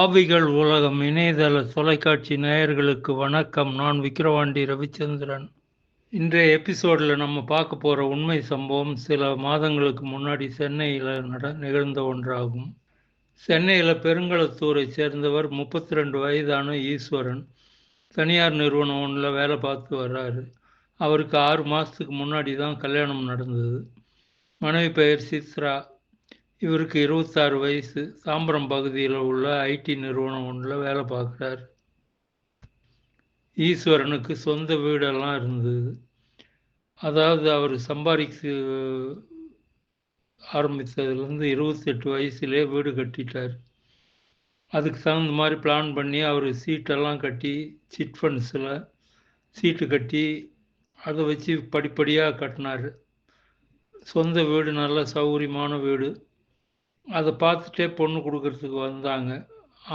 ஆவிகள் உலகம் இணையதள தொலைக்காட்சி நேயர்களுக்கு வணக்கம். நான் விக்கிரவாண்டி ரவிச்சந்திரன். இன்றைய எபிசோடில் நம்ம பார்க்க போகிற உண்மை சம்பவம் சில மாதங்களுக்கு முன்னாடி சென்னையில் நட நிகழ்ந்த ஒன்றாகும். சென்னையில் பெருங்களத்தூரை சேர்ந்தவர் முப்பத்தி ரெண்டு வயதான ஈஸ்வரன் தனியார் நிறுவனம் ஒன்றில் வேலை பார்த்து வர்றாரு. அவருக்கு ஆறு மாதத்துக்கு முன்னாடி தான் கல்யாணம் நடந்தது. மனைவி பெயர் சித்ரா. இவருக்கு இருபத்தாறு வயசு. தாம்பரம் பகுதியில் உள்ள ஐடி நிறுவனம் ஒன்றில் வேலை பார்க்குறார். ஈஸ்வரனுக்கு சொந்த வீடெல்லாம் இருந்தது. அதாவது அவர் சம்பாதிச்சு ஆரம்பித்ததுலேருந்து இருபத்தெட்டு வயசுலேயே வீடு கட்டிட்டார். அதுக்கு தகுந்த மாதிரி பிளான் பண்ணி அவர் சீட்டெல்லாம் கட்டி சிட் ஃபண்ட்ஸில் சீட்டு கட்டி அதை வச்சு படிப்படியாக கட்டினார். சொந்த வீடு நல்ல சௌகரியமான வீடு. அதை பார்த்துட்டே பொண்ணு கொடுக்கறதுக்கு வந்தாங்க.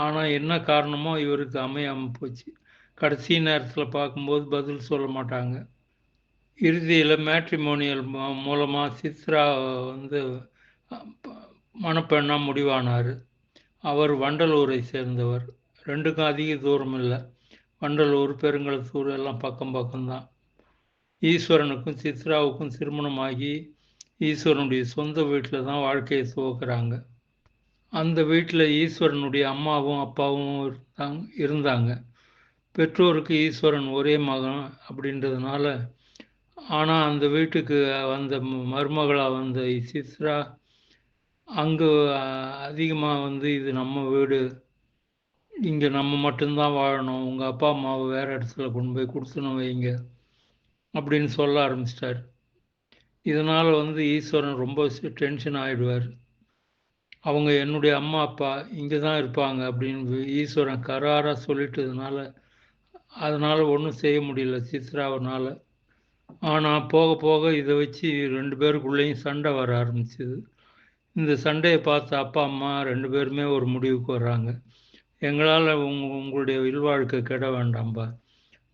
ஆனால் என்ன காரணமோ இவருக்கு அமையாமல் போச்சு. கடைசி நேரத்தில் பார்க்கும்போது பதில் சொல்ல மாட்டாங்க. இறுதியில் மேட்ரிமோனியல் மூலமாக சித்ரா வந்து மணப்பெண்ணாக முடிவானார். அவர் வண்டலூரை சேர்ந்தவர். ரெண்டுக்கும் அதிக தூரம் இல்லை. வண்டலூர் பெருங்களத்தூர் எல்லாம் பக்கம் பக்கம்தான். ஈஸ்வரனுக்கும் சித்ராவுக்கும் திருமணமாகி ஈஸ்வரனுடைய சொந்த வீட்டில் தான் வாழ்க்கையை துவக்கிறாங்க. அந்த வீட்டில் ஈஸ்வரனுடைய அம்மாவும் அப்பாவும் இருந்தாங்க இருந்தாங்க. பெற்றோருக்கு ஈஸ்வரன் ஒரே மகன் அப்படின்றதுனால ஆனால் அந்த வீட்டுக்கு வந்த மருமகளாக வந்த சித்ரா அங்கே அதிகமாக வந்து இது நம்ம வீடு இங்கே நம்ம மட்டும்தான் வாழணும் உங்கள் அப்பா அம்மாவை வேறு இடத்துல கொண்டு போய் கொடுத்துனோம் வைங்க அப்படின்னு சொல்ல ஆரம்பிச்சிட்டார். இதனால் வந்து ஈஸ்வரன் ரொம்ப டென்ஷன் ஆகிடுவார் அவங்க என்னுடைய அம்மா அப்பா இங்கே தான் இருப்பாங்க அப்படின்னு ஈஸ்வரன் கராராக சொல்லிட்டதுனால அதனால் ஒன்றும் செய்ய முடியல சித்ராவனால். ஆனால் போக போக இதை வச்சு ரெண்டு பேருக்குள்ளேயும் சண்டை வர ஆரம்பிச்சிது. இந்த சண்டையை பார்த்து அப்பா அம்மா ரெண்டு பேருமே ஒரு முடிவுக்கு வர்றாங்க. எங்களால் உங் உங்களுடைய இல்வாழ்க்கை கெட வேண்டாம்பா.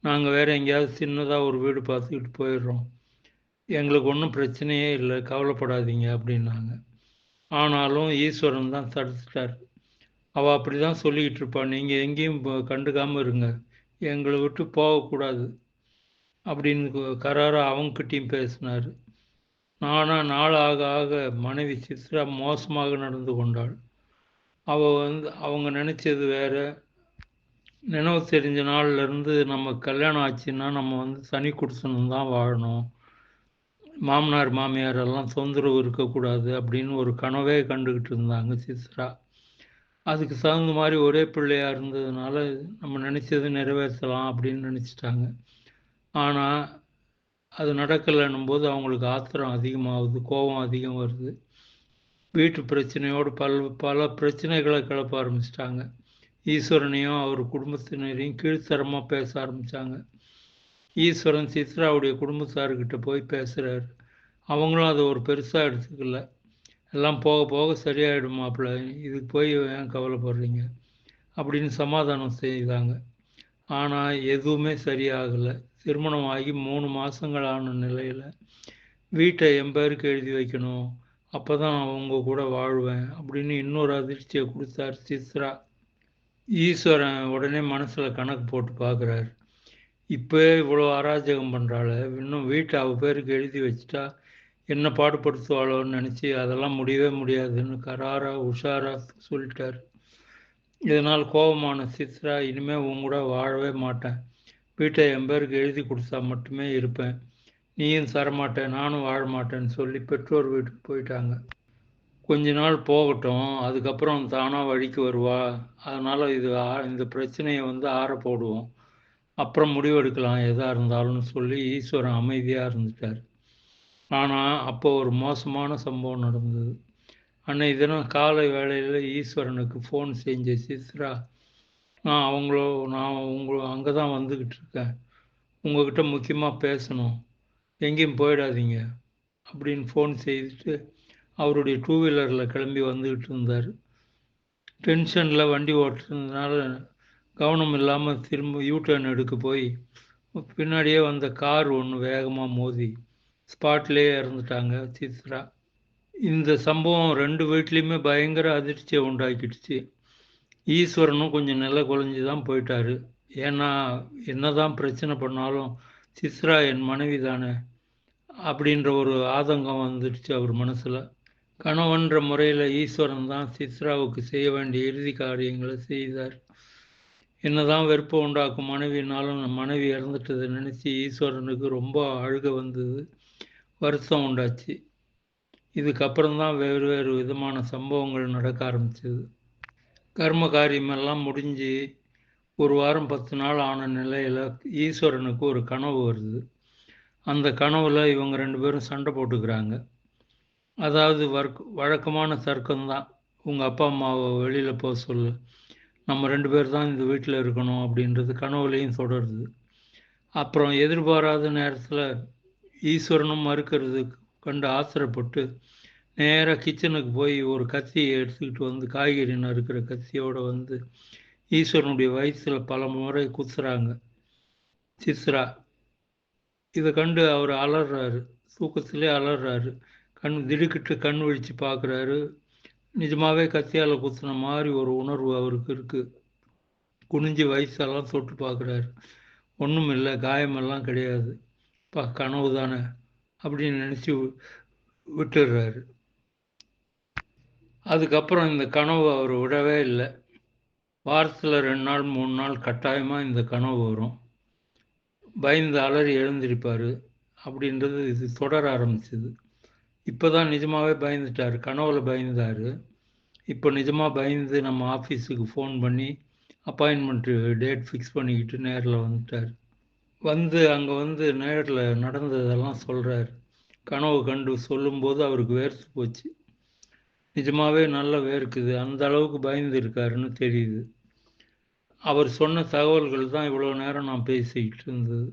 நாங்கள் வேறு எங்கேயாவது சின்னதாக ஒரு வீடு பார்த்துக்கிட்டு போயிடுறோம். எங்களுக்கு ஒன்றும் பிரச்சனையே இல்லை கவலைப்படாதீங்க அப்படின்னாங்க. ஆனாலும் ஈஸ்வரன் தான் தடுத்துட்டார். அவள் அப்படி தான் சொல்லிக்கிட்டு இருப்பாள் நீங்கள் எங்கேயும் கண்டுக்காமல் இருங்க. எங்களை விட்டு போகக்கூடாது அப்படின்னு கராராக அவங்ககிட்டையும் பேசினார். நானாக நாள் ஆக ஆக மனைவி சித்ரா மோசமாக நடந்து கொண்டாள். அவள் வந்து அவங்க நினச்சது வேற. நினைவு தெரிஞ்ச நாள்லேருந்து நம்ம கல்யாணம் ஆச்சுன்னா நம்ம வந்து தனி குடிசனம் தான் வாழணும். மாமனார் மாமியார் எல்லாம் தொந்தரவு இருக்கக்கூடாது அப்படின்னு ஒரு கனவே கண்டுக்கிட்டு இருந்தாங்க சித்ரா அதுக்கு தகுந்த மாதிரி ஒரே பிள்ளையாக இருந்ததுனால நம்ம நினச்சது நிறைவேற்றலாம் அப்படின்னு நினச்சிட்டாங்க. ஆனால் அது நடக்கலைன்னும் போது அவங்களுக்கு ஆத்திரம் அதிகமாகுது கோபம் அதிகம் வருது. வீட்டு பிரச்சனையோடு பல பல பிரச்சனைகளை கிளப்ப ஆரம்பிச்சிட்டாங்க. ஈஸ்வரனையும் அவர் குடும்பத்தினரையும் கீழ்த்தரமாக பேச ஆரம்பித்தாங்க ஈஸ்வரன் சித்ராவுடைய குடும்பத்தார்கிட்ட போய் பேசுகிறாரு அவங்களும் அதை ஒரு பெருசாக எடுத்துக்கல. எல்லாம் போக போக சரியாயிடும் மாப்பிள்ள இதுக்கு போய் ஏன் கவலைப்படுறீங்க? அப்படின்னு சமாதானம் செய்தாங்க. ஆனால் எதுவுமே சரியாகலை. திருமணம் ஆகி மூணு மாதங்கள் ஆன நிலையில் வீட்டை என் பேருக்கு எழுதி வைக்கணும். அப்போ தான் அவங்க கூட வாழ்வேன் அப்படின்னு இன்னொரு அதிர்ச்சியை கொடுத்தார் சித்ரா. ஈஸ்வரன் உடனே மனசில் கணக்கு போட்டு பார்க்குறாரு இப்போ இவ்வளோ அராஜகம் பண்ணுறாள் இன்னும் வீட்டை அவள் பேருக்கு எழுதி வச்சுட்டா என்ன பாடுபடுத்துவாளோன்னு நினச்சி அதெல்லாம் முடியவே முடியாதுன்னு கராராக உஷாராக சொல்லிட்டார். இதனால் கோபமான சித்ரா இனிமேல் உன் கூட வாழவே மாட்டேன். வீட்டை என் பேருக்கு எழுதி கொடுத்தா மட்டுமே இருப்பேன். நீயும் தரமாட்டேன் நானும் வாழ மாட்டேன்னு சொல்லி பெற்றோர் வீட்டுக்கு போயிட்டாங்க. கொஞ்ச நாள் போகட்டும் அதுக்கப்புறம் தானாக வழிக்கு வருவா. அதனால் இது இந்த பிரச்சனையை வந்து ஆற போடுவோம். அப்புறம் முடிவெடுக்கலாம் எதாக இருந்தாலும்னு சொல்லி ஈஸ்வரன் அமைதியாக இருந்துட்டார். ஆனால் அப்போ ஒரு மோசமான சம்பவம் நடந்தது. அன்னைக்கு தினம் காலை வேளையில் ஈஸ்வரனுக்கு ஃபோன் செஞ்ச சித்ரா நான் அவங்களோ நான் உங்களோ அங்கே தான் வந்துக்கிட்டு இருக்கேன். உங்ககிட்ட முக்கியமாக பேசணும். எங்கேயும் போயிடாதீங்க. அப்படின்னு ஃபோன் செய்துட்டு அவருடைய டூ வீலரில் கிளம்பி வந்துக்கிட்டு இருந்தார். டென்ஷனில் வண்டி ஓட்டுறதுனால கவனம் இல்லாமல் திரும்ப யூ டர்ன் எடுக்க போய் பின்னாடியே வந்த கார் ஒன்று வேகமாக மோதி ஸ்பாட்லேயே இறந்துட்டாங்க சித்ரா. இந்த சம்பவம் ரெண்டு வீட்லேயுமே பயங்கர அதிர்ச்சியை உண்டாக்கிடுச்சு. ஈஸ்வரனும் கொஞ்சம் நில குலைஞ்சு தான் போயிட்டாரு. ஏன்னா என்னதான் பிரச்சனை பண்ணாலும் சித்ரா என் மனைவி தானே அப்படின்ற ஒரு ஆதங்கம் வந்துடுச்சு அவர் மனசில். கணவன்ற முறையில் ஈஸ்வரன் தான் சித்ராவுக்கு செய்ய வேண்டிய இறுதி காரியங்களை செய்தார். என்னதான் வெறுப்பு உண்டாக்கும் மனைவினாலும் மனைவி இறந்துட்டதை நினச்சி ஈஸ்வரனுக்கு ரொம்ப அழுக வந்தது. வருத்தம் உண்டாச்சு. இதுக்கப்புறம் தான் வேறு வேறு விதமான சம்பவங்கள் நடக்க ஆரம்பிச்சது. கர்ம காரியமெல்லாம் முடிஞ்சு ஒரு வாரம் பத்து நாள் ஆன நிலையில் ஈஸ்வரனுக்கு ஒரு கனவு வருது. அந்த கனவில் இவங்க ரெண்டு பேரும் சண்டை போட்டுக்கிறாங்க. அதாவது வர்க் வழக்கமான தர்க்கம்தான். உங்கள் அப்பா அம்மாவை வெளியில் போக சொல்லு. நம்ம ரெண்டு பேர் தான் இந்த வீட்டில் இருக்கணும் அப்படின்றது கனவுலையும் தொடருது அப்புறம் எதிர்பாராத நேரத்தில் ஈஸ்வரனும் மறுக்கிறது கண்டு ஆத்திரப்பட்டு நேராக கிச்சனுக்கு போய் ஒரு கத்தியை எடுத்துக்கிட்டு வந்து காய்கறி நறுக்கிற கத்தியோடு வந்து ஈஸ்வரனுடைய வயசில் பல முறை குத்துறாங்க. சித்ரா இதை கண்டு அவர் அலறாரு. தூக்கத்திலே அலறாரு. கண் திடுக்கிட்டு கண் விழித்து பார்க்குறாரு நிஜமாவே கத்தியால் குத்துன மாதிரி ஒரு உணர்வு அவருக்கு இருக்குது குனிஞ்சு வயசெல்லாம் தொட்டு பார்க்குறாரு. ஒன்றும் இல்லை காயமெல்லாம் கிடையாது. பா கனவு தானே அப்படின்னு நினச்சி விட்டுடுறாரு. அதுக்கப்புறம் இந்த கனவு அவர் விடவே இல்லை. வாரத்தில் ரெண்டு நாள் மூணு நாள் கட்டாயமாக இந்த கனவு வரும். பயந்து அலறி எழுந்திருப்பார். அப்படின்றது இது தொடர ஆரம்பிச்சது. இப்போ தான் நிஜமாகவே பயந்துட்டார். கனவுல பயந்தார் இப்போ நிஜமாக பயந்து நம்ம ஆஃபீஸுக்கு ஃபோன் பண்ணி அப்பாயின்மெண்ட்டு டேட் ஃபிக்ஸ் பண்ணிக்கிட்டு நேரில் வந்துட்டார். வந்து அங்கே வந்து நேரில் நடந்ததெல்லாம் சொல்கிறார் கனவு கண்டு சொல்லும்போது அவருக்கு வேர்த்து போச்சு. நிஜமாகவே நல்லா வேர்க்குது. அந்த அளவுக்கு பயந்து இருக்காருன்னு தெரியுது. அவர் சொன்ன தகவல்கள் தான் இவ்வளோ நேரம் நான் பேசிக்கிட்டு இருந்தது.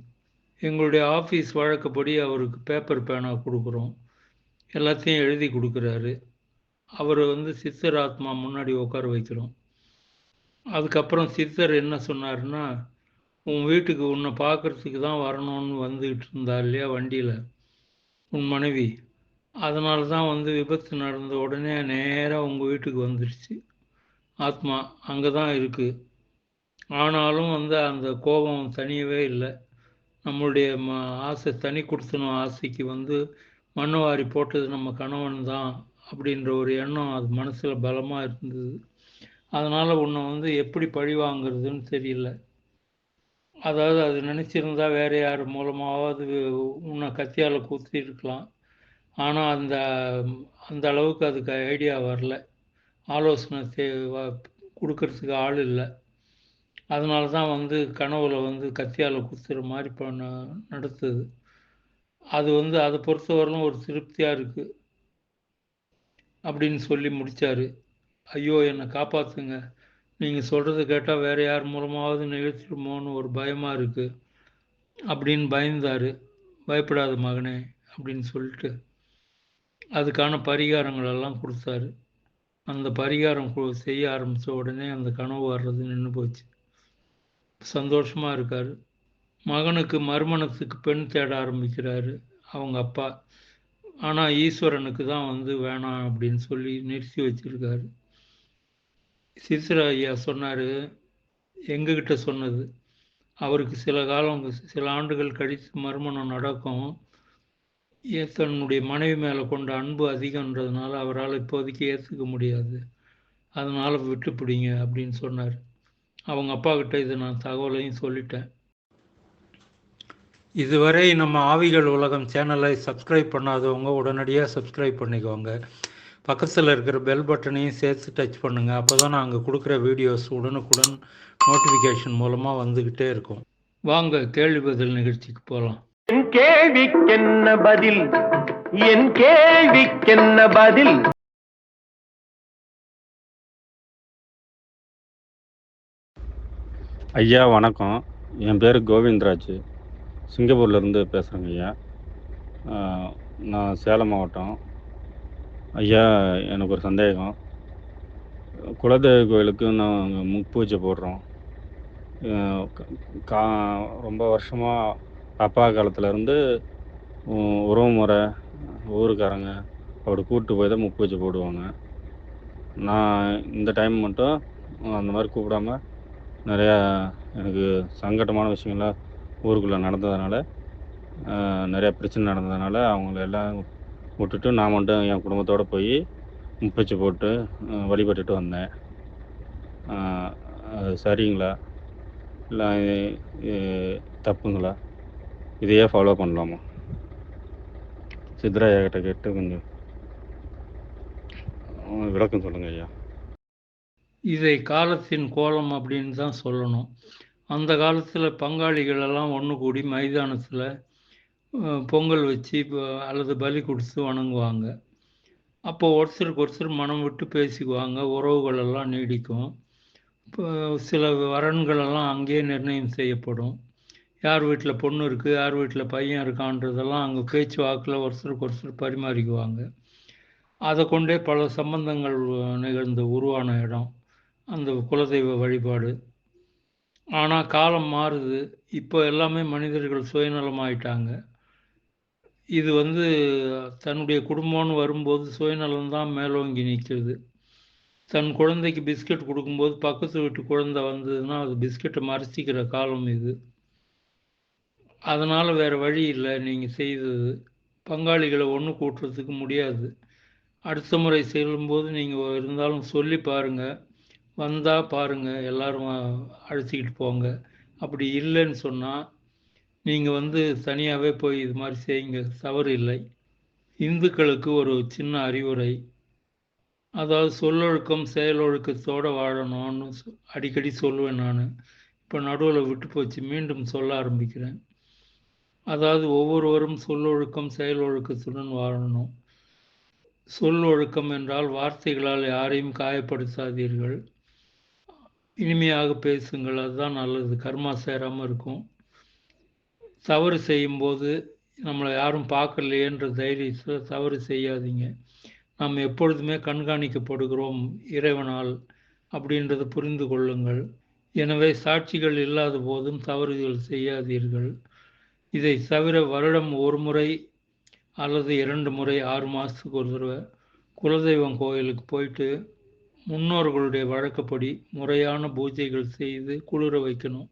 எங்களுடைய ஆஃபீஸ் வழக்கப்படி அவருக்கு பேப்பர் பேனா கொடுக்குறோம். எல்லாத்தையும் எழுதி கொடுக்குறாரு. அவர் வந்து சித்தர் ஆத்மா முன்னாடி உட்கார வைக்கிறோம் அதுக்கப்புறம் சித்தர் என்ன சொன்னாருன்னா உன் வீட்டுக்கு உன்னை பார்க்குறதுக்கு தான் வரணும்னு வந்துக்கிட்டு இருந்தா இல்லையா வண்டியில் உன் மனைவி. அதனால தான் வந்து விபத்து நடந்த உடனே நேராக உங்கள் வீட்டுக்கு வந்துடுச்சு ஆத்மா அங்கே தான் இருக்குது ஆனாலும் வந்து அந்த கோபம் தனியவே இல்லை. நம்மளுடைய ம ஆசை தனி கொடுத்தனும் ஆசைக்கு வந்து மண்ணுவாரி போட்டது நம்ம கணவன் தான் அப்படின்ற ஒரு எண்ணம் அது மனசில் பலமாக இருந்தது. அதனால் உன்னை வந்து எப்படி பழி வாங்குறதுன்னு தெரியல. அதாவது அது நினச்சிருந்தா வேறு யார் மூலமாவது உன்னை கத்தியால் குத்திருக்கலாம் ஆனால் அந்த அந்த அளவுக்கு அதுக்கு ஐடியா வரல. ஆலோசனை தே கொடுக்கறதுக்கு ஆள் இல்லை. அதனால தான் வந்து கனவுல வந்து கத்தியால் குத்துற மாதிரி பண்ண நடத்துது. அது வந்து அதை பொறுத்தவரையிலும் ஒரு திருப்தியாக இருக்குது அப்படின்னு சொல்லி முடித்தார் ஐயோ என்னை காப்பாற்றுங்க நீங்கள் சொல்கிறது கேட்டால் வேறு யார் மூலமாவது நிகழ்த்திடுமோன்னு ஒரு பயமாக இருக்குது அப்படின்னு பயந்தார். பயப்படாத மகனே அப்படின்னு சொல்லிட்டு அதுக்கான பரிகாரங்களெல்லாம் கொடுத்தாரு. அந்த பரிகாரம் செய்ய ஆரம்பித்த உடனே அந்த கனவு வர்றது நின்று போச்சு. சந்தோஷமாக இருக்கார். மகனுக்கு மறுமணத்துக்கு பெண் தேட ஆரம்பிக்கிறாரு. அவங்க அப்பா ஆனால் ஈஸ்வரனுக்கு தான் வந்து வேணாம் அப்படின்னு சொல்லி நிறுத்தி வச்சிருக்காரு. சித்ரா ஐயா சொன்னார் எங்ககிட்ட சொன்னது அவருக்கு சில காலம் சில ஆண்டுகள் கழித்து மறுமணம் நடக்கும். தன்னுடைய மனைவி மேலே கொண்ட அன்பு அதிகன்றதுனால அவரால் இப்போதைக்கு ஏற்றுக்க முடியாது. அதனால் விட்டு பிடிங்க அப்படின்னு சொன்னார். அவங்க அப்பா கிட்ட இதை நான் தகவலையும் சொல்லிட்டேன். இதுவரை நம்ம ஆவிகள் உலகம் சேனலை சப்ஸ்கிரைப் பண்ணாதவங்க உடனடியாக சப்ஸ்கிரைப் பண்ணிக்கோங்க. பக்கத்தில் இருக்கிற பெல் பட்டனையும் சேர்த்து டச் பண்ணுங்கள் அப்போ தான் நாங்கள் கொடுக்குற வீடியோஸ் உடனுக்குடன் நோட்டிஃபிகேஷன் மூலமாக வந்துக்கிட்டே இருக்கும். வாங்க கேள்வி பதில் நிகழ்ச்சிக்கு போகலாம் என் கேள்விக்கென்ன பதில்? என் கேள்விக்கென்ன பதில்? ஐயா வணக்கம். என் பேர் கோவிந்தராஜ். சிங்கப்பூர்லேருந்து பேசுகிறேங்க ஐயா. நான் சேலம் மாவட்டம். ஐயா எனக்கு ஒரு சந்தேகம். குலதெய்வ கோயிலுக்கு நாங்கள் முப்பூஜை போடுறோம். கா ரொம்ப வருஷமாக அப்பா காலத்துலேருந்து உறவு முறை ஊருக்காரங்க அப்படி கூப்பிட்டு போய் தான் முப்பூஜை போடுவாங்க. நான் இந்த டைம் மட்டும் அந்த மாதிரி கூப்பிடாம நிறையா எனக்கு சங்கடமான விஷயங்கள்லாம் ஊருக்குள்ளே நடந்ததுனால நிறையா பிரச்சனை நடந்ததுனால அவங்கள எல்லாம் விட்டுட்டு நான் மட்டும் என் குடும்பத்தோடு போய் முப்பச்சு போட்டு வழிபட்டுட்டு வந்தேன். சரிங்களா? இல்லை தப்புங்களா? இதையே ஃபாலோ பண்ணலாமா? சித்ராயா கிட்ட கேட்டு கொஞ்சம் விளக்கம் சொல்லுங்கள் ஐயா. இதை காலத்தின் கோலம் அப்படின்னு தான் சொல்லணும். அந்த காலத்தில் பங்காளிகள் எல்லாம் ஒன்று கூடி மைதானத்தில் பொங்கல் வச்சு அல்லது பலி கொடுத்து வணங்குவாங்க. அப்போ ஒருத்தருக்கு ஒருத்தர் மனம் விட்டு பேசிக்குவாங்க. உறவுகள் எல்லாம் நீடிக்கும். இப்போ சில வரன்கள் எல்லாம் அங்கேயே நிர்ணயம் செய்யப்படும். யார் வீட்டில் பொண்ணு இருக்குது யார் வீட்டில் பையன் இருக்கான்றதெல்லாம் அங்கே பேச்சு வாக்கில் ஒருத்தருக்கு ஒருத்தர் பரிமாறிக்குவாங்க. அதை கொண்டே பல சம்பந்தங்கள் நிகழ்ந்த உருவான இடம். அந்த குலதெய்வ வழிபாடு. ஆனால் காலம் மாறுது. இப்போ எல்லாமே மனிதர்கள் சுயநலமாயிட்டாங்க. இது வந்து தன்னுடைய குடும்பம்னு வரும்போது சுயநலம் தான் மேலோங்கி நிற்கிறது. தன் குழந்தைக்கு பிஸ்கட் கொடுக்கும்போது பக்கத்து வீட்டு குழந்தை வந்ததுன்னா அது பிஸ்கட்டை மறைச்சிக்கிற காலம் இது. அதனால் வேறு வழி இல்லை நீங்கள் செய்தது. பங்காளிகளை ஒன்று கூட்டுறதுக்கு முடியாது. அடுத்த முறை செல்லும்போது நீங்கள் இருந்தாலும் சொல்லி பாருங்கள் வந்தால் பாருங்கள் எல்லாரும் அழைச்சிக்கிட்டு போங்க. அப்படி இல்லைன்னு சொன்னால் நீங்கள் வந்து தனியாகவே போய் இது மாதிரி செய்யுங்க. தவறு இல்லை. இந்துக்களுக்கு ஒரு சின்ன அறிவுரை. அதாவது சொல்லொழுக்கம் செயலொழுக்கத்தோடு வாழணும்னு அடிக்கடி சொல்லுவேன் நான். இப்போ நடுவில் விட்டு போச்சு. மீண்டும் சொல்ல ஆரம்பிக்கிறேன். அதாவது ஒவ்வொருவரும் சொல்லொழுக்கம் செயலொழுக்கத்துடன் வாழணும். சொல்லொழுக்கம் என்றால் வார்த்தைகளால் யாரையும் காயப்படுத்தாதீர்கள். இனிமையாக பேசுங்கள் அதுதான் நல்லது. கர்மா சேராமல் இருக்கும். தவறு செய்யும்போது நம்மளை யாரும் பார்க்கலையேன்ற தைரியத்தில் தவறு செய்யாதீங்க. நாம் எப்பொழுதுமே கண்காணிக்கப்படுகிறோம் இறைவனால் அப்படின்றத புரிந்து கொள்ளுங்கள். எனவே சாட்சிகள் இல்லாத போதும் தவறுகள் செய்யாதீர்கள். இதை தவிர வருடம் ஒரு முறை அல்லது இரண்டு முறை ஆறு மாதத்துக்கு ஒரு தடவை குலதெய்வம் கோயிலுக்கு போயிட்டு முன்னோர்களுடைய வழக்கப்படி முறையான பூஜைகள் செய்து குளிர வைக்கணும்.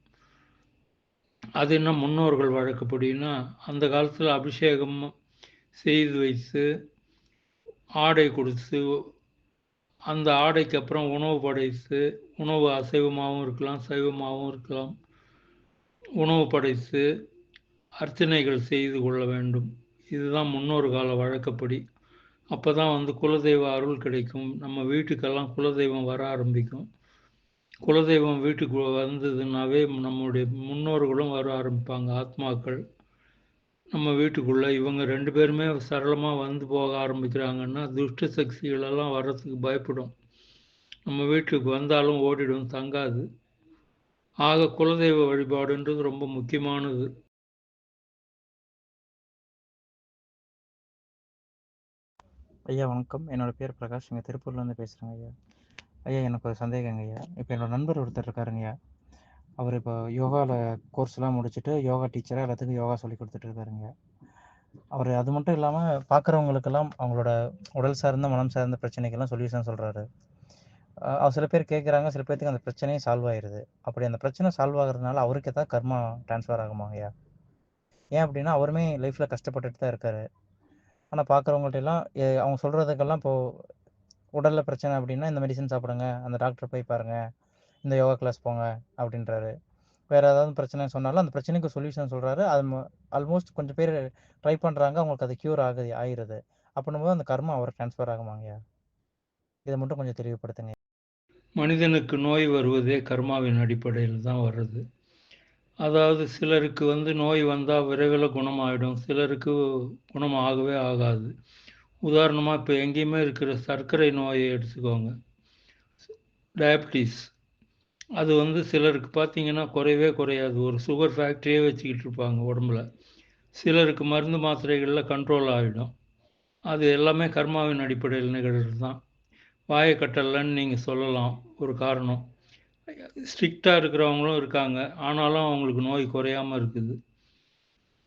அது என்ன முன்னோர்கள் வழக்கப்படின்னா அந்த காலத்தில் அபிஷேகம் செய்து வைத்து ஆடை கொடுத்து அந்த ஆடைக்கு அப்புறம் உணவு படைத்து உணவு அசைவமாகவும் இருக்கலாம் சைவமாகவும் இருக்கலாம். உணவு படைத்து அர்ச்சனைகள் செய்து கொள்ள வேண்டும். இதுதான் முன்னோர் கால வழக்கப்படி. அப்போ தான் வந்து குலதெய்வ அருள் கிடைக்கும். நம்ம வீட்டுக்கெல்லாம் குலதெய்வம் வர ஆரம்பிக்கும். குலதெய்வம் வீட்டுக்கு வந்ததுனாவே நம்முடைய முன்னோர்களும் வர ஆரம்பிப்பாங்க ஆத்மாக்கள். நம்ம வீட்டுக்குள்ளே இவங்க ரெண்டு பேருமே சரளமாக வந்து போக ஆரம்பிக்கிறாங்கன்னா துஷ்ட சக்திகள் எல்லாம் வர்றதுக்கு பயப்படும். நம்ம வீட்டுக்கு வந்தாலும் ஓடிடும் தங்காது. ஆக குலதெய்வ வழிபாடுன்றது ரொம்ப முக்கியமானது. ஐயா வணக்கம். என்னோட பேர் பிரகாஷ். இங்கே திருப்பூர்லேருந்து பேசுகிறேங்க ஐயா. ஐயா எனக்கு ஒரு சந்தேகங்க ஐயா. இப்போ என்னோட நண்பர் ஒருத்தர் இருக்காருங்க ஐயா. அவர் இப்போ யோகாவில் கோர்ஸ்லாம் முடிச்சுட்டு யோகா டீச்சராக எல்லாத்துக்கும் யோகா சொல்லி கொடுத்துட்டு இருக்காருங்க அவர் அது மட்டும் இல்லாமல் பார்க்குறவங்களுக்கெல்லாம் அவங்களோட உடல் சார்ந்த மனம் சார்ந்த பிரச்சனைக்கெல்லாம் சொல்யூஷன் சொல்கிறாரு அவர் சில பேர் கேட்குறாங்க சில பேர்த்துக்கு அந்த பிரச்சனையும் சால்வ் ஆயிடுது அப்படி அந்த பிரச்சனை சால்வ் ஆகுறதுனால அவருக்கு ஏதாவது கர்மா ட்ரான்ஸ்ஃபர் ஆகுமா ஐயா. ஏன் அப்படின்னா அவருமே லைஃப்பில் கஷ்டப்பட்டுட்டு தான் இருக்காரு. ஆனால் பார்க்குறவங்கள்ட்ட எல்லாம் எ- அவங்க சொல்கிறதுக்கெல்லாம் இப்போது உடலில் பிரச்சனை அப்படின்னா இந்த மெடிசன் சாப்பிடுங்க அந்த டாக்டர் போய் பாருங்கள் இந்த யோகா கிளாஸ் போங்க அப்படின்றாரு. வேறு ஏதாவது பிரச்சனை சொன்னாலும் அந்த பிரச்சனைக்கு சொல்யூஷன் சொல்கிறாரு அது ஆல்மோஸ்ட் கொஞ்சம் பேர் ட்ரை பண்ணுறாங்க அவங்களுக்கு அது க்யூர் ஆகுது ஆயிடுது அப்படின்னும் அந்த கர்மா அவர் ட்ரான்ஸ்ஃபர் ஆகுமாங்கய்யா? இதை மட்டும் கொஞ்சம் தெளிவுபடுத்துங்க. மனிதனுக்கு நோய் வருவதே கர்மாவின் அடிப்படையில் தான் வருது அதாவது சிலருக்கு வந்து நோய் வந்தால் விரைவில் குணமாகிடும் சிலருக்கு குணமாகவே ஆகாது. உதாரணமாக இப்போ எங்கேயுமே இருக்கிற சர்க்கரை நோயை எடுத்துக்கோங்க. டயபிட்டிஸ். அது வந்து சிலருக்கு பார்த்தீங்கன்னா குறையவே குறையாது. ஒரு சுகர் ஃபேக்ட்ரியே வச்சுக்கிட்டு இருப்பாங்க உடம்புல. சிலருக்கு மருந்து மாத்திரைகளில் கண்ட்ரோல் ஆகிடும் அது எல்லாமே கர்மாவின் அடிப்படையில் நிகழ்கிறது தான் வாயை கட்டலன்னு நீங்கள் சொல்லலாம். ஒரு காரணம். ஸ்ட்ரிக்டாக இருக்கிறவங்களும் இருக்காங்க. ஆனாலும் அவங்களுக்கு நோய் குறையாமல் இருக்குது.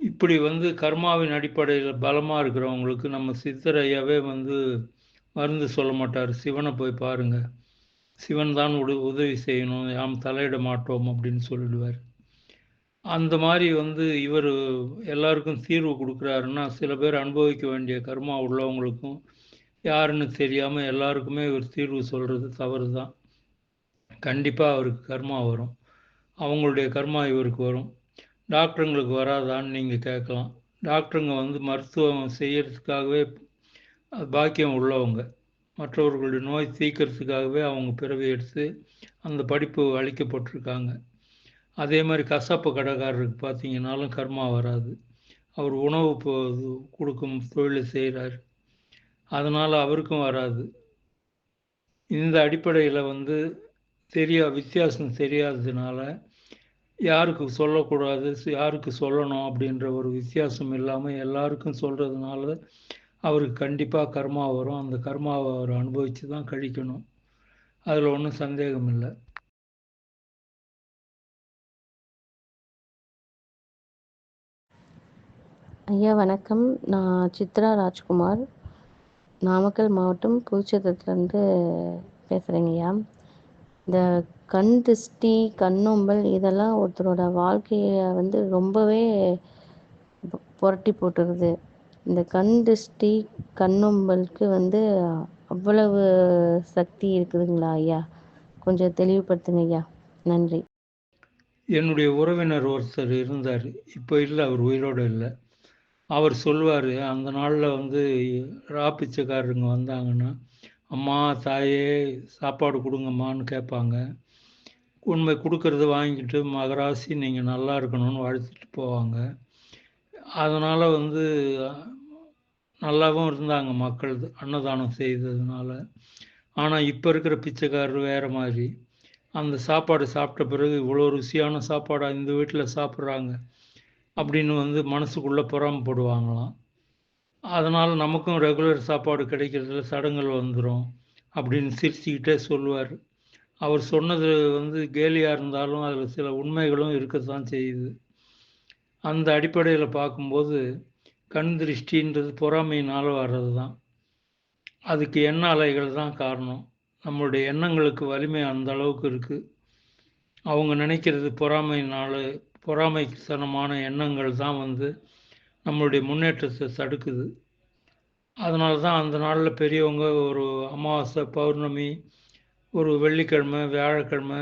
இப்படி வந்து கர்மாவின் அடிப்படையில் பலமாக இருக்கிறவங்களுக்கு நம்ம சித்தரையாவே வந்து மருந்து சொல்ல மாட்டார். சிவனை போய் பாருங்கள் சிவன் தான் உடு உதவி செய்யணும். யாம் தலையிட மாட்டோம் அப்படின்னு சொல்லிடுவார். அந்த மாதிரி வந்து இவர் எல்லாருக்கும் தீர்வு கொடுக்குறாருன்னா சில பேர் அனுபவிக்க வேண்டிய கர்மா உள்ளவங்களுக்கும் யாருன்னு தெரியாமல் எல்லாருக்குமே இவர் தீர்வு சொல்கிறது தவறு தான் கண்டிப்பாக அவருக்கு கர்மா வரும். அவங்களுடைய கர்மா இவருக்கு வரும். டாக்டருங்களுக்கு வராதான்னு நீங்கள் கேட்கலாம். டாக்டருங்க வந்து மருத்துவம் செய்கிறதுக்காகவே பாக்கியம் உள்ளவங்க. மற்றவர்களுடைய நோய் தீக்கிறதுக்காகவே அவங்க பிறவி எடுத்து அந்த படிப்பு அளிக்கப்பட்டிருக்காங்க. அதே மாதிரி கசாப்பு கடைக்காரருக்கு பார்த்தீங்கன்னாலும் கர்மா வராது. அவர் உணவு கொடுக்கும் தொழிலை செய்கிறார் அதனால் அவருக்கும் வராது. இந்த அடிப்படையில் வந்து தெரியா வித்தியாசம் தெரியாததுனால யாருக்கு சொல்லக்கூடாது யாருக்கு சொல்லணும் அப்படின்ற ஒரு வித்தியாசம் இல்லாமல் எல்லாருக்கும் சொல்கிறதுனால அவருக்கு கண்டிப்பாக கர்மா வரும். அந்த கர்மாவை அவர் அனுபவித்து தான் கழிக்கணும். அதில் ஒன்றும் சந்தேகம் இல்லை. ஐயா வணக்கம். நான் சித்ரா ராஜ்குமார். நாமக்கல் மாவட்டம் புதுச்சத்திரத்துலேருந்து பேசுகிறேங்க ஐயா. இந்த கண் திருஷ்டி கண்ணொம்பல் இதெல்லாம் ஒருத்தரோட வாழ்க்கையை வந்து ரொம்பவே புரட்டி போட்டுருது. இந்த கண் திருஷ்டி கண்ணொம்பலுக்கு வந்து அவ்வளவு சக்தி இருக்குதுங்களா ஐயா? கொஞ்சம் தெளிவுபடுத்துங்க ஐயா. நன்றி. என்னுடைய உறவினர் ஒருத்தர் இருந்தார். இப்போ இல்லை அவர் உயிரோடு இல்லை. அவர் சொல்வார் அந்த நாளில் வந்து ரா பிச்சைக்காரருங்க வந்தாங்கன்னா அம்மா தாயே சாப்பாடு கொடுங்கம்மான்னு கேட்பாங்க. உண்மை கொடுக்கறது வாங்கிட்டு மகராசி நீங்கள் நல்லா இருக்கணும்னு வாழ்த்துட்டு போவாங்க. அதனால் வந்து நல்லாவும் இருந்தாங்க மக்கள் அன்னதானம் செய்ததுனால. ஆனால் இப்போ இருக்கிற பிச்சைக்காரர் வேறு மாதிரி. அந்த சாப்பாடு சாப்பிட்ட பிறகு இவ்வளோ ருசியான சாப்பாடாக இந்த வீட்டில் சாப்பிட்றாங்க அப்படின்னு வந்து மனசுக்குள்ளே புறாமப்படுவாங்களாம். அதனால் நமக்கும் ரெகுலர் சாப்பாடு கிடைக்கிறதுல சடங்குகள் வந்துடும் அப்படின்னு சிரிச்சுக்கிட்டே சொல்லுவார். அவர் சொன்னது வந்து கேலியாக இருந்தாலும் அதில் சில உண்மைகளும் இருக்கத்தான் செய்யுது. அந்த அடிப்படையில் பார்க்கும்போது கண் திருஷ்டின்றது பொறாமையினால் வர்றது தான் அதுக்கு எண்ண அலைகள் தான் காரணம். நம்மளுடைய எண்ணங்களுக்கு வலிமை அந்த அளவுக்கு இருக்குது அவங்க நினைக்கிறது பொறாமையினால் பொறாமைத்தனமான எண்ணங்கள் தான் வந்து நம்மளுடைய முன்னேற்றத்தை தடுக்குது. அதனால தான் அந்த நாளில் பெரியவங்க ஒரு அமாவாசை பௌர்ணமி ஒரு வெள்ளிக்கிழமை வியாழக்கிழமை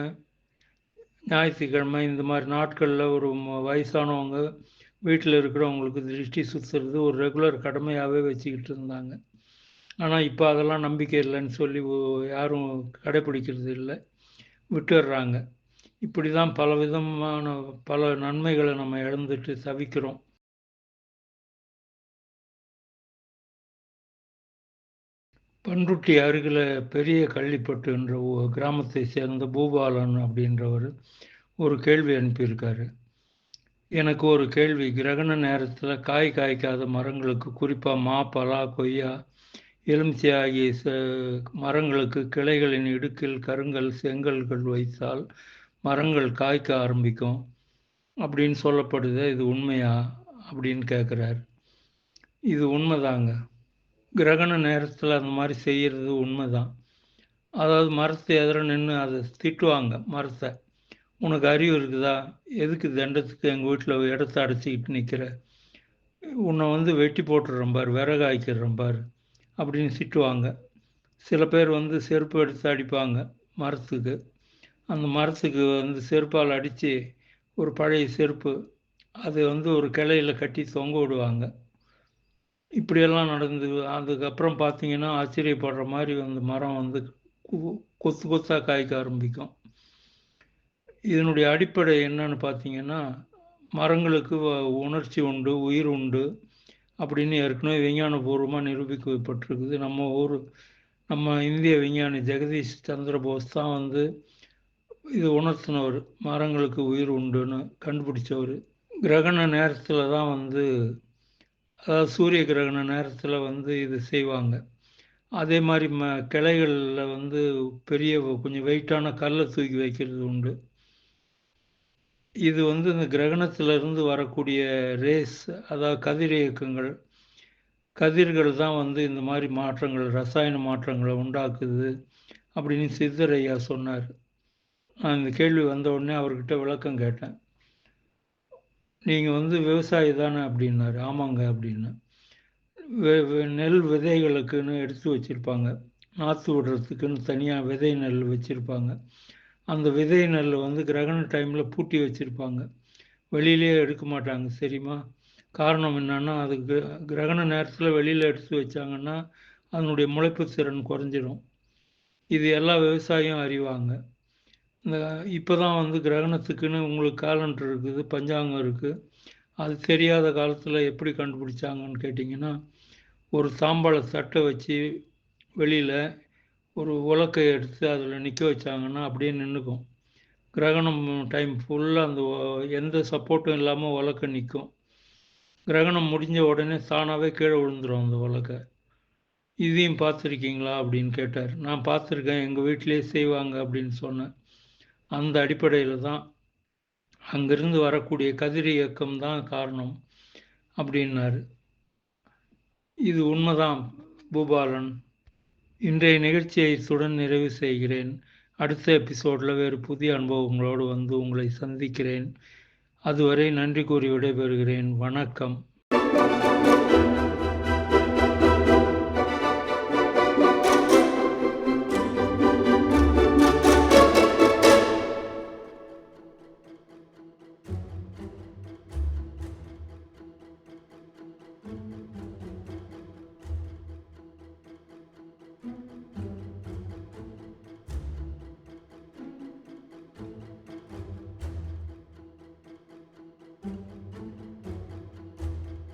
ஞாயிற்றுக்கிழமை இந்த மாதிரி நாட்களில் ஒரு வயசானவங்க வீட்டில் இருக்கிறவங்களுக்கு திருஷ்டி சுற்றுறது ஒரு ரெகுலர் கடமையாகவே வச்சுக்கிட்டு இருந்தாங்க. ஆனால் இப்போ அதெல்லாம் நம்பிக்கை இல்லைன்னு சொல்லி யாரும் கடைப்பிடிக்கிறது இல்லை. விட்டுடுறாங்க. இப்படி தான் பல விதமான பல நன்மைகளை நம்ம இழந்துட்டு தவிக்கிறோம். பண்ருட்டி அருகில் பெரிய கள்ளிப்பட்டு என்ற கிராமத்தை சேர்ந்த பூபாலன் அப்படின்றவர் ஒரு கேள்வி அனுப்பியிருக்காரு. எனக்கு ஒரு கேள்வி. கிரகண நேரத்தில் காய் காய்க்காத மரங்களுக்கு குறிப்பாக மா பலா கொய்யா எலுமிச்சை ஆகிய மரங்களுக்கு கிளைகளின் இடுக்கில் கருங்கல் செங்கல்கள் வைத்தால் மரங்கள் காய்க்க ஆரம்பிக்கும் அப்படின்னு சொல்லப்படுது இது உண்மையா அப்படின்னு கேட்குறாரு இது உண்மைதாங்க. கிரகண நேரத்தில் அந்த மாதிரி செய்கிறது உண்மைதான். அதாவது மரத்தை எதிர நின்று அதை திட்டுவாங்க மரத்தை. உனக்கு அறிவு இருக்குதா? எதுக்கு தண்டத்துக்கு எங்கள் வீட்டில் இடத்த அடைச்சிக்கிட்டு நிற்கிற உன்னை வந்து வெட்டி போட்டுடுறேன் பார் விறகாய்க்கிறேன் பார் அப்படின்னு திட்டுவாங்க. சில பேர் வந்து செருப்பு எடுத்து அடிப்பாங்க மரத்துக்கு. அந்த மரத்துக்கு வந்து செருப்பால் அடித்து ஒரு பழைய செருப்பு அது வந்து ஒரு கிளையில் கட்டி தொங்க விடுவாங்க. இப்படியெல்லாம் நடந்து அதுக்கப்புறம் பார்த்தீங்கன்னா ஆச்சரியப்படுற மாதிரி அந்த மரம் வந்து கொத்து கொத்தாக காய்க்க ஆரம்பிக்கும். இதனுடைய அடிப்படை என்னன்னு பார்த்தீங்கன்னா மரங்களுக்கு உணர்ச்சி உண்டு உயிர் உண்டு அப்படின்னு ஏற்கனவே விஞ்ஞானபூர்வமாக நிரூபிக்கப்பட்டிருக்குது. நம்ம ஊர் நம்ம இந்திய விஞ்ஞானி ஜெகதீஷ் சந்திரபோஸ் தான் வந்து இது உணர்த்தினவர். மரங்களுக்கு உயிர் உண்டுன்னு கண்டுபிடிச்சவர். கிரகண நேரத்தில் தான் வந்து அதாவது சூரிய கிரகண நேரத்தில் வந்து இது செய்வாங்க. அதே மாதிரி ம கிளைகளில் வந்து பெரிய கொஞ்சம் வெயிட்டான கல்லை தூக்கி வைக்கிறது உண்டு. இது வந்து இந்த கிரகணத்திலிருந்து வரக்கூடிய ரேஸ் அதாவது கதிர் இயக்கங்கள் கதிர்கள் தான் வந்து இந்த மாதிரி மாற்றங்கள் ரசாயன மாற்றங்களை உண்டாக்குது அப்படின்னு சித்தரையா சொன்னார். நான் இந்த கேள்வி வந்த உடனே அவர்கிட்ட விளக்கம் கேட்டேன். நீங்கள் வந்து விவசாயி தானே அப்படின்னாரு. ஆமாங்க அப்படின்னு. வெ- நெல் விதைகளுக்குன்னு எடுத்து வச்சுருப்பாங்க. நாற்று விடுறதுக்குன்னு தனியாக விதை நெல் வச்சுருப்பாங்க. அந்த விதை நெல் வந்து கிரகண டைமில் பூட்டி வச்சுருப்பாங்க. வெளியிலே எடுக்க மாட்டாங்க. சரிம்மா? காரணம் என்னன்னா அது கிரகண நேரத்தில் வெளியில் எடுத்து வச்சாங்கன்னா அதனுடைய முளைப்பு திறன் குறைஞ்சிரும். இது எல்லா விவசாயியும் அறிவாங்க. இந்த இப்போ தான் வந்து கிரகணத்துக்குன்னு உங்களுக்கு கேலண்டர் இருக்குது பஞ்சாங்கம் இருக்குது அது தெரியாத காலத்தில் எப்படி கண்டுபிடிச்சாங்கன்னு கேட்டிங்கன்னா ஒரு தாம்பாள சட்டை வச்சு வெளியில் ஒரு உலக்கை எடுத்து அதில் நிற்க வச்சாங்கன்னா அப்படியே நின்றுக்கும் கிரகணம் டைம் ஃபுல்லாக அந்த எந்த சப்போர்ட்டும் இல்லாமல் உலக்கை நிற்கும் கிரகணம் முடிஞ்ச உடனே தானாகவே கீழே விழுந்துரும் அந்த உலக்கை இதையும் பார்த்துருக்கீங்களா அப்படின்னு கேட்டார். நான் பார்த்துருக்கேன் எங்கள் வீட்டிலே செய்வாங்க அப்படின்னு சொன்னேன். அந்த அடிப்படையில் தான் அங்கிருந்து வரக்கூடிய கதிர் இயக்கம் தான் காரணம் அப்படின்னாரு. இது உண்மைதான் பூபாலன். இன்றைய நிகழ்ச்சியை இத்துடன் நிறைவு செய்கிறேன். அடுத்த எபிசோடில் வேறு புதிய அனுபவங்களோடு வந்து உங்களை சந்திக்கிறேன். அதுவரை நன்றி கூறி விடைபெறுகிறேன். வணக்கம்.